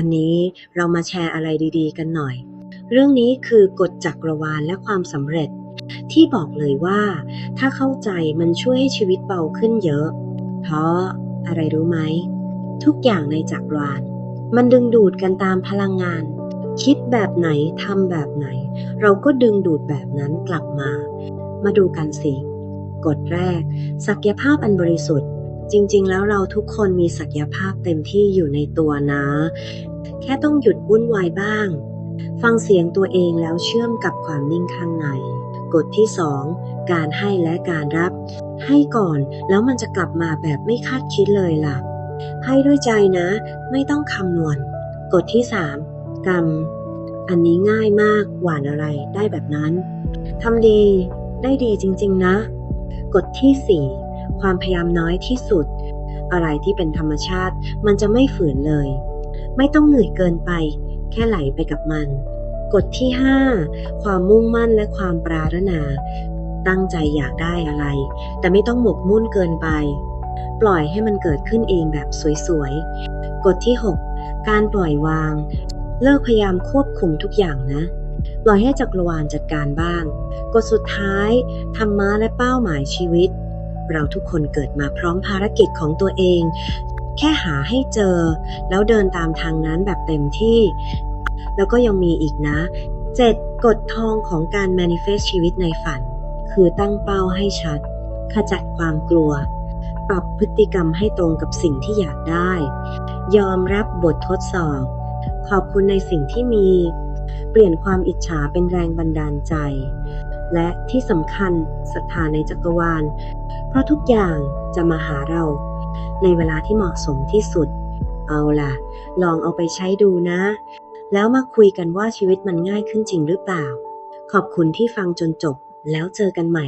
วันนี้เรามาแชร์อะไรดีๆ กันหน่อย เรื่องนี้คือกฎจักรวาลและความสำเร็จ ที่บอกเลยว่า ถ้าเข้าใจมันช่วยให้ชีวิตเบาขึ้นเยอะ เพราะอะไรรู้ไหม ทุกอย่างในจักรวาล มันดึงดูดกันตามพลังงาน คิดแบบไหนทำแบบไหน เราก็ดึงดูดแบบนั้นกลับมา มาดูกันสิกฎแรก ศักยภาพอันบริสุทธิ์ จริงๆ แล้วเราทุกคนมีศักยภาพเต็มที่อยู่ในตัวนะ แค่ต้องหยุดวุ่นวายบ้าง ฟังเสียงตัวเองแล้วเชื่อมกับความนิ่งข้างใน กฎที่ 2 การให้และการรับ ให้ก่อนแล้วมันจะกลับมาแบบไม่คาดคิดเลยล่ะ ให้ด้วยใจนะ ไม่ต้องคำนวณ กฎที่ 3 กรรม อันนี้ง่ายมากหวานอะไรได้แบบนั้นทำดีได้ดีจริงๆนะ กฎที่ 4 ความพยายามน้อยที่สุด อะไรที่เป็นธรรมชาติมันจะไม่ฝืนเลย ไม่ต้องเหนื่อยเกินไป แค่ไหลไปกับมัน กฎที่ 5 ความมุ่งมั่นและความปรารถนา ตั้งใจอยากได้อะไร แต่ไม่ต้องหมกมุ่นเกินไป ปล่อยให้มันเกิดขึ้นเองแบบสวยๆ กฎที่ 6 การปล่อยวาง เลิกพยายามควบคุมทุกอย่างนะปล่อยให้จักรวาลจัดการบ้าง กฎสุดท้ายธรรมะและเป้าหมายชีวิต เราทุกคนเกิดมาพร้อมภารกิจของตัวเอง แค่หาให้เจอ แล้วเดินตามทางนั้นแบบเต็มที่ แล้วก็ยังมีอีกนะ 7. กฎทองของการ manifest ชีวิตในฝัน คือตั้งเป้าให้ชัด ขจัดความกลัว ปรับพฤติกรรมให้ตรงกับสิ่งที่อยากได้ ยอมรับบททดสอบ ขอบคุณในสิ่งที่มี เปลี่ยนความอิจฉาเป็นแรงบันดาลใจ และที่สำคัญศรัทธาในจักรวาล เพราะทุกอย่างจะมาหาเรา ในเวลาที่เหมาะสมที่สุด เอาล่ะ ลองเอาไปใช้ดูนะ แล้วมาคุยกันว่าชีวิตมันง่ายขึ้นจริงหรือเปล่า ขอบคุณที่ฟังจนจบแล้วเจอกันใหม่